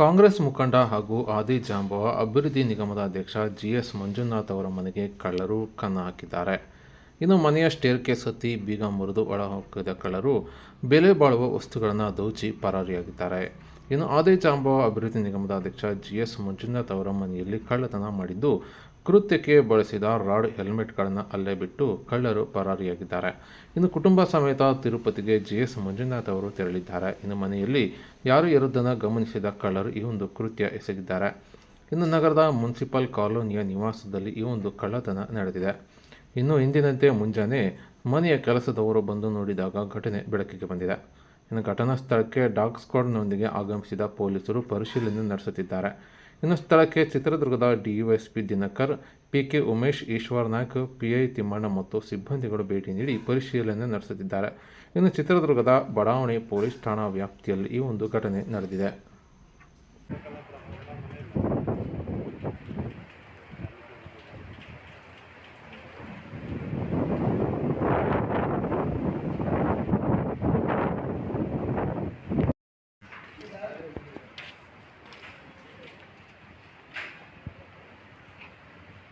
ಕಾಂಗ್ರೆಸ್ ಮುಖಂಡ ಹಾಗೂ ಆದಿ ಜಾಂಬವ ಅಭಿವೃದ್ಧಿ ನಿಗಮದ ಅಧ್ಯಕ್ಷ ಜಿಎಸ್ ಮಂಜುನಾಥ್ ಅವರ ಮನೆಗೆ ಕಳ್ಳರು ಕನ್ನ ಹಾಕಿದ್ದಾರೆ. ಇನ್ನು ಮನೆಯ ಸ್ಟೇರ್ ಕೇಸ್ ಹತ್ತಿ ಬೀಗ ಮುರಿದು ಒಳಹೊಕ್ಕಿದ ಕಳ್ಳರು ಬೆಲೆ ಬಾಳುವ ವಸ್ತುಗಳನ್ನು ದೋಚಿ ಪರಾರಿಯಾಗಿದ್ದಾರೆ. ಇನ್ನು ಆದಿ ಜಾಂಬವ ಅಭಿವೃದ್ಧಿ ನಿಗಮದ ಅಧ್ಯಕ್ಷ ಜಿಎಸ್ ಮಂಜುನಾಥ್ ಅವರ ಮನೆಯಲ್ಲಿ ಕಳ್ಳತನ ಮಾಡಿದ್ದು ಕೃತ್ಯಕ್ಕೆ ಬಳಸಿದ ರಾಡ್ ಹೆಲ್ಮೆಟ್ಗಳನ್ನು ಅಲ್ಲೇ ಬಿಟ್ಟು ಕಳ್ಳರು ಪರಾರಿಯಾಗಿದ್ದಾರೆ. ಇನ್ನು ಕುಟುಂಬ ಸಮೇತ ತಿರುಪತಿಗೆ ಜಿಎಸ್ ಮಂಜುನಾಥ್ ಅವರು ತೆರಳಿದ್ದಾರೆ. ಇನ್ನು ಮನೆಯಲ್ಲಿ ಯಾರು ಇರುವುದನ್ನು ಗಮನಿಸಿದ ಕಳ್ಳರು ಈ ಒಂದು ಕೃತ್ಯ ಎಸಗಿದ್ದಾರೆ. ಇನ್ನು ನಗರದ ಮುನ್ಸಿಪಲ್ ಕಾಲೋನಿಯ ನಿವಾಸದಲ್ಲಿ ಈ ಒಂದು ಕಳ್ಳತನ ನಡೆದಿದೆ. ಇನ್ನು ಇಂದಿನಂತೆ ಮುಂಜಾನೆ ಮನೆಯ ಕೆಲಸದವರು ಬಂದು ನೋಡಿದಾಗ ಘಟನೆ ಬೆಳಕಿಗೆ ಬಂದಿದೆ. ಇನ್ನು ಘಟನಾ ಸ್ಥಳಕ್ಕೆ ಡಾಗ್ ಸ್ಕ್ವಾಡ್ನೊಂದಿಗೆ ಆಗಮಿಸಿದ ಪೊಲೀಸರು ಪರಿಶೀಲನೆ ನಡೆಸುತ್ತಿದ್ದಾರೆ. ಇನ್ನು ಸ್ಥಳಕ್ಕೆ ಚಿತ್ರದುರ್ಗದ DySP Dinakar, PK Umesh, Eshwar Naik, PI Thimmanna ಮತ್ತು ಸಿಬ್ಬಂದಿಗಳು ಭೇಟಿ ನೀಡಿ ಪರಿಶೀಲನೆ ನಡೆಸುತ್ತಿದ್ದಾರೆ. ಇನ್ನು ಚಿತ್ರದುರ್ಗದ ಬಡಾವಣೆ ಪೊಲೀಸ್ ಠಾಣಾ ವ್ಯಾಪ್ತಿಯಲ್ಲಿ ಈ ಒಂದು ಘಟನೆ ನಡೆದಿದೆ.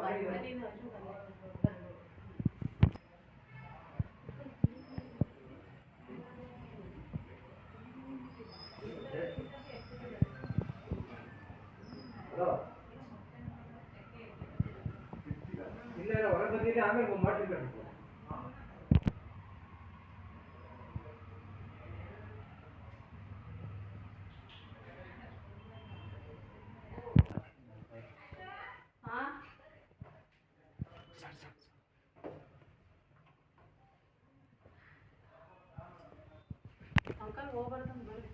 ಬಾಯಿ ಬೇಡ ಬೇಡ ಇಲ್ಲ ಹೊರ ಬಂದಿದೆ ಆಮೇಲೆ ಮಾಡ್ತಿರ್ಬೇಕು ಅಂಕಲ್ ಹೋಗ್ಬಾರ್ದಂತ ಬರ್ರಿ.